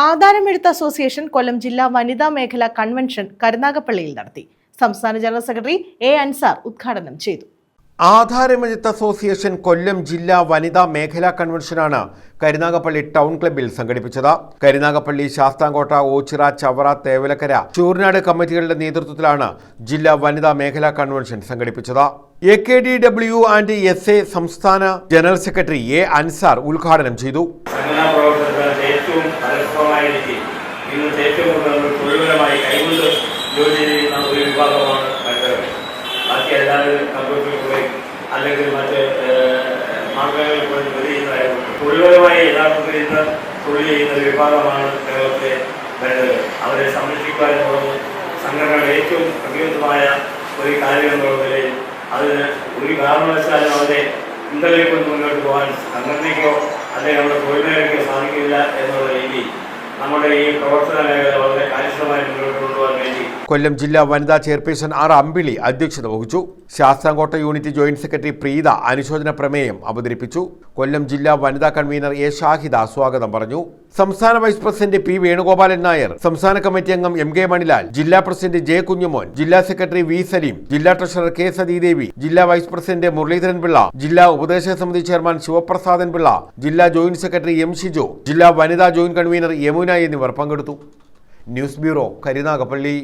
ആധാരമെഴുത്ത് association കൊല്ലം ജില്ലാ വനിതാ മേഖലാ കൺവെൻഷൻ കരുനാഗപ്പള്ളിയിൽ നടത്തി. സംസ്ഥാന ജനറൽ സെക്രട്ടറി എ അൻസാർ ഉദ്ഘാടനം ചെയ്തു. ആധാരമെഴുത്ത് അസോസിയേഷൻ കൊല്ലം ജില്ലാ വനിതാ മേഖലാ കൺവെൻഷനാണ് കരുനാഗപ്പള്ളി ടൗൺ ക്ലബ്ബിൽ സംഘടിപ്പിച്ചത്. കരുനാഗപ്പള്ളി ശാസ്താംകോട്ട ഓച്ചിറ ചവറ തേവലക്കര ചൂർനാട് കമ്മിറ്റികളുടെ നേതൃത്വത്തിലാണ് ജില്ലാ വനിതാ മേഖലാ കൺവെൻഷൻ സംഘടിപ്പിച്ചത്. A K D W and S A സംസ്ഥാന ജനറൽ സെക്രട്ടറി എ അൻസാർ ഉദ്ഘാടനം ചെയ്തു. ഏറ്റവും ഫലപ്രദമായ രീതിയിൽ ഇന്ന് ഏറ്റവും കൂടുതൽ തൊഴിൽപരമായി കൈകൊണ്ട് ജോലി ചെയ്യുന്ന ഒരു വിഭാഗമാണ് മറ്റവർ ബാക്കി എല്ലാവരും കമ്പ്യൂട്ടറിൽ പോയി അല്ലെങ്കിൽ മറ്റ് മാർഗങ്ങളിൽ പോയി ജോലി ചെയ്യുന്നതായിരുന്നു തൊഴിൽപരമായി യഥാർത്ഥത്തിൽ ഇന്ന് തൊഴിൽ ചെയ്യുന്ന ഒരു വിഭാഗമാണ് കേരളത്തിലെ വേണ്ടത് അവരെ സംരക്ഷിക്കുക എന്നുള്ളത് സംഘടനയുടെ ഏറ്റവും പ്രകൃതമായ ഒരു കാര്യം എന്നുള്ള നിലയിൽ അതിന് ഒരു കാരണവശാലും അവരെ പിന്തള്ളി കൊണ്ട് മുന്നോട്ട് പോകാൻ സംഘടനയ്ക്കോ അല്ലെങ്കിൽ നമ്മുടെ തൊഴിലിനേക്കോ സാധിക്കില്ല എന്നുള്ള രീതിയിൽ നമ്മുടെ ഈ പ്രവർത്തന മേഖല വളരെ കാര്യക്ഷമമായി മുന്നോട്ട് കൊല്ലം ജില്ലാ വനിതാ ചെയർപേഴ്സൺ ആർ അമ്പിളി അധ്യക്ഷത വഹിച്ചു. Sasthamkotta unit joint secretary Preetha അനുശോചന പ്രമേയം അവതരിപ്പിച്ചു. കൊല്ലം ജില്ലാ വനിതാ കൺവീനർ എ ഷാഹിദ സ്വാഗതം പറഞ്ഞു. സംസ്ഥാന vice president P Venugopalan Nair സംസ്ഥാന കമ്മിറ്റി അംഗം എം കെ മണിലാൽ ജില്ലാ പ്രസിഡന്റ് ജെ കുഞ്ഞുമോൻ ജില്ലാ സെക്രട്ടറി വി സലീം ജില്ലാ ട്രഷറർ കെ സതീദേവി ജില്ലാ വൈസ് പ്രസിഡന്റ് മുരളീധരൻ പിള്ള ജില്ലാ ഉപദേശക സമിതി ചെയർമാൻ ശിവപ്രസാദൻ പിള്ള ജില്ലാ ജോയിന്റ് സെക്രട്ടറി എം ഷിജു ജില്ലാ വനിതാ ജോയിന്റ് കൺവീനർ യമുന എന്നിവർ പങ്കെടുത്തു. News bureau Karunagappally.